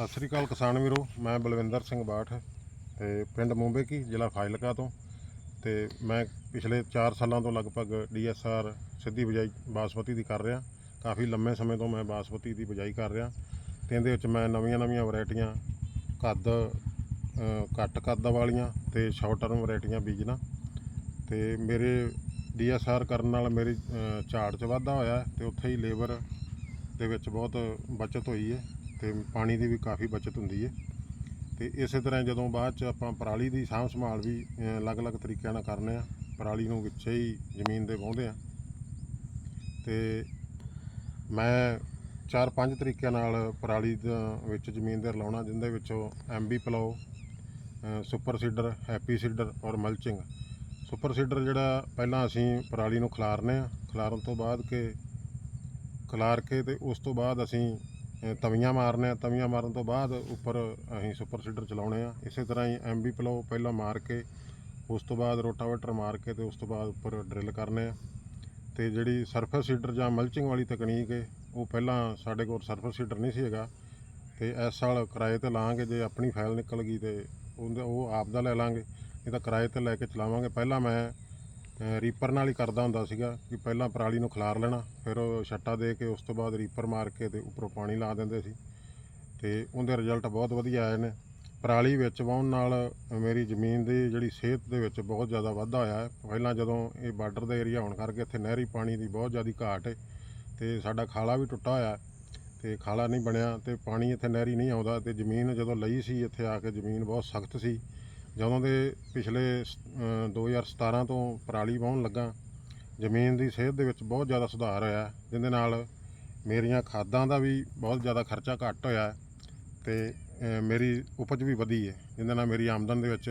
ਸਤਿ ਸ੍ਰੀ ਅਕਾਲ ਕਿਸਾਨ ਵੀਰੋ, ਮੈਂ ਬਲਵਿੰਦਰ ਸਿੰਘ ਬਾਠ ਤੇ ਪਿੰਡ ਮੁੰਬਈ ਕੀ, ਜ਼ਿਲ੍ਹਾ ਫਾਜ਼ਿਲਕਾ ਤੋਂ ਤੇ ਮੈਂ ਪਿਛਲੇ 4 ਸਾਲਾਂ ਤੋਂ ਲਗਭਗ ਡੀਐਸਆਰ ਸਿੱਧੀ ਬਿਜਾਈ ਬਾਸਮਤੀ ਦੀ ਕਰ ਰਿਹਾ। ਕਾਫੀ ਲੰਮੇ ਸਮੇਂ ਤੋਂ ਮੈਂ ਬਾਸਮਤੀ ਦੀ ਬਿਜਾਈ ਕਰ ਰਿਹਾ ਤੇ ਇਹਦੇ ਵਿੱਚ ਮੈਂ ਨਵੀਆਂ-ਨਵੀਆਂ ਵੈਰਾਈਟੀਆਂ ਕੱਦ ਘੱਟ ਕੱਦ ਵਾਲੀਆਂ ਤੇ ਸ਼ਾਰਟ ਟਰਮ ਵੈਰਾਈਟੀਆਂ ਬੀਜਣਾ ਤੇ ਮੇਰੇ ਡੀਐਸਆਰ ਕਰਨ ਨਾਲ ਮੇਰੀ ਝਾੜ 'ਚ ਵਾਧਾ ਹੋਇਆ ਹੈ ਤੇ ਉੱਥੇ ਹੀ ਲੇਬਰ ਦੇ ਵਿੱਚ ਬਹੁਤ ਬਚਤ ਹੋਈ ਹੈ। ਤੇ ਪਾਣੀ ਦੀ ਵੀ ਕਾਫੀ ਬਚਤ ਹੁੰਦੀ ਹੈ ਤੇ ਇਸੇ ਤਰ੍ਹਾਂ ਜਦੋਂ ਬਾਅਦ ਚ ਆਪਾਂ ਪਰਾਲੀ ਦੀ ਸਾਂਭ ਸੰਭਾਲ ਵੀ ਅਲੱਗ-ਅਲੱਗ ਤਰੀਕਿਆਂ ਨਾਲ ਕਰਨੇ ਆ। ਪਰਾਲੀ ਨੂੰ ਵਿੱਚੇ ਹੀ ਜ਼ਮੀਨ ਦੇ ਵਾਹੁੰਦੇ ਆ। ਤੇ ਮੈਂ ਚਾਰ ਪੰਜ ਤਰੀਕਿਆਂ ਨਾਲ ਪਰਾਲੀ ਦਾ ਵਿੱਚ ਜ਼ਮੀਨ ਦੇ ਰਲਾਉਣਾ ਜਿੰਦੇ ਵਿੱਚੋਂ ਐਮਬੀ ਪਲਾਓ ਅ, ਸੁਪਰ ਸੀਡਰ ਹੈਪੀ ਸੀਡਰ ਔਰ ਮਲਚਿੰਗ। ਸੁਪਰ ਸੀਡਰ ਜਿਹੜਾ ਪਹਿਲਾਂ ਅਸੀਂ ਪਰਾਲੀ ਨੂੰ ਖਿਲਾਰਨੇ ਆ। ਖਿਲਾਰਨ ਤੋਂ ਬਾਅਦ ਕਿ ਖਿਲਾਰ ਕੇ ਤੇ ਉਸ ਤੋਂ ਬਾਅਦ ਅਸੀਂ ਤਵੀਆਂ ਮਾਰਨੇ ਆ, ਤਵੀਆਂ ਮਾਰਨ ਤੋਂ ਬਾਅਦ ਉੱਪਰ ਅਸੀਂ ਸੁਪਰ ਸੀਡਰ ਚਲਾਉਣੇ ਆ। ਇਸੇ ਤਰ੍ਹਾਂ ਹੀ ਐਮਬੀ ਪਲੋ ਪਹਿਲਾਂ ਮਾਰ ਕੇ, ਉਸ ਤੋਂ ਬਾਅਦ ਰੋਟਾਵੇਟਰ ਮਾਰ ਕੇ ਤੇ ਉਸ ਤੋਂ ਬਾਅਦ ਉੱਪਰ ਡਰਿਲ ਕਰਨੇ ਆ। ਤੇ ਜਿਹੜੀ ਸਰਫੇਸ ਸੀਡਰ ਜਾਂ ਮਲਚਿੰਗ ਵਾਲੀ ਤਕਨੀਕ ਹੈ ਉਹ ਪਹਿਲਾਂ ਸਾਡੇ ਕੋਲ ਸਰਫੇਸ ਸੀਡਰ ਨਹੀਂ ਸੀ ਹੈਗਾ। ਤੇ ਇਸ ਸਾਲ ਕਿਰਾਏ ਤੇ ਲਾਂਗੇ, ਜੇ ਆਪਣੀ ਫਾਈਲ ਨਿਕਲ ਗਈ ਤੇ ਉਹ ਆਪ ਦਾ ਲੈ ਲਾਂਗੇ ਇਹ ਤਾਂ ਕਿਰਾਏ ਤੇ ਲੈ ਕੇ ਚਲਾਵਾਂਗੇ। ਪਹਿਲਾਂ ਮੈਂ ਰੀਪਰ ਨਾਲ ਹੀ ਕਰਦਾ ਹੁੰਦਾ ਸੀਗਾ ਕਿ ਪਹਿਲਾਂ ਪਰਾਲੀ ਨੂੰ ਖਲਾਰ ਲੈਣਾ, ਫਿਰ ਉਹ ਛੱਟਾ ਦੇ ਕੇ ਉਸ ਤੋਂ ਬਾਅਦ ਰੀਪਰ ਮਾਰ ਕੇ ਤੇ ਉੱਪਰੋਂ ਪਾਣੀ ਲਾ ਦਿੰਦੇ ਸੀ। ਤੇ ਉਹਦੇ ਰਿਜ਼ਲਟ ਬਹੁਤ ਵਧੀਆ ਆਏ ਨੇ। ਪਰਾਲੀ ਵਿੱਚ ਵਾਹੁਣ ਨਾਲ ਮੇਰੀ ਜ਼ਮੀਨ ਦੀ ਜਿਹੜੀ ਸਿਹਤ ਦੇ ਵਿੱਚ ਬਹੁਤ ਜ਼ਿਆਦਾ ਵਾਧਾ ਹੋਇਆ ਹੈ। ਪਹਿਲਾਂ ਜਦੋਂ ਇਹ ਬਾਰਡਰ ਦਾ ਏਰੀਆ ਹੋਣ ਕਰਕੇ ਇੱਥੇ ਨਹਿਰੀ ਪਾਣੀ ਦੀ ਬਹੁਤ ਜ਼ਿਆਦਾ ਘਾਟ ਹੈ ਤੇ ਸਾਡਾ ਖਾਲਾ ਵੀ ਟੁੱਟਾ ਹੋਇਆ ਹੈ, ਤੇ ਖਾਲਾ ਨਹੀਂ ਬਣਿਆ ਤੇ ਪਾਣੀ ਇੱਥੇ ਨਹਿਰੀ ਨਹੀਂ ਆਉਂਦਾ ਤੇ ਜ਼ਮੀਨ ਜਦੋਂ ਲਈ ਸੀ, ਇੱਥੇ ਆ ਕੇ ਜ਼ਮੀਨ ਬਹੁਤ ਸਖਤ ਸੀ। ਜਦੋਂ ਦੇ ਪਿਛਲੇ ਸ- ਅ, 2017 ਤੋਂ ਪਰਾਲੀ ਵਾਹੁਣ ਲੱਗਾ ਜ਼ਮੀਨ ਦੀ ਸਿਹਤ ਦੇ ਵਿੱਚ ਬਹੁਤ ਜ਼ਿਆਦਾ ਸੁਧਾਰ ਹੋਇਆ ਜਿਹਦੇ ਨਾਲ ਮੇਰੀਆਂ ਖਾਦਾਂ ਦਾ ਵੀ ਬਹੁਤ ਜ਼ਿਆਦਾ ਖਰਚਾ ਘੱਟ ਹੋਇਆ ਹੈ ਤੇ ਮੇਰੀ ਉਪਜ ਵੀ ਵਧੀ ਹੈ ਜਿਹਦੇ ਨਾਲ ਮੇਰੀ ਆਮਦਨ ਦੇ ਵਿੱਚ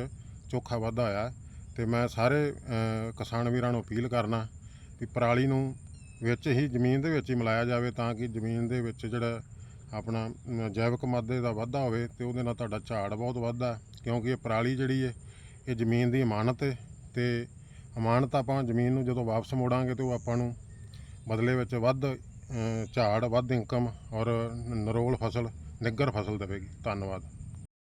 ਚੋਖਾ ਵਾਧਾ ਹੋਇਆ ਹੈ ਤੇ ਮੈਂ ਸਾਰੇ ਕਿਸਾਨ ਵੀਰਾਂ ਨੂੰ ਅਪੀਲ ਕਰਨਾ ਕਿ ਪਰਾਲੀ ਨੂੰ ਵਿੱਚ ਹੀ ਜ਼ਮੀਨ ਦੇ ਵਿੱਚ ਹੀ ਮਿਲਾਇਆ ਜਾਵੇ ਤਾਂ ਕਿ ਜ਼ਮੀਨ ਦੇ ਵਿੱਚ ਜਿਹੜਾ ਆਪਣਾ ਜੈਵਿਕ ਮਾਦੇ ਦਾ ਵਾਧਾ ਹੋਵੇ ਤੇ ਉਹਦੇ ਨਾਲ ਤੁਹਾਡਾ ਝਾੜ ਬਹੁਤ ਵੱਧਦਾ ਕਿਉਂਕਿ ਇਹ ਪਰਾਲੀ ਜਿਹੜੀ ਹੈ ਇਹ ਜ਼ਮੀਨ ਦੀ ਅਮਾਨਤ ਹੈ ਤੇ ਅਮਾਨਤ ਆਪਾਂ ਜ਼ਮੀਨ ਨੂੰ ਜਦੋਂ ਵਾਪਸ ਮੋੜਾਂਗੇ ਤੇ ਉਹ ਆਪਾਂ ਨੂੰ ਬਦਲੇ ਵਿੱਚ ਵੱਧ ਝਾੜ, ਵੱਧ ਇਨਕਮ ਔਰ ਨਰੋਲ ਫਸਲ ਨਿੱਗਰ ਫਸਲ ਦੇਵੇਗੀ। ਧੰਨਵਾਦ।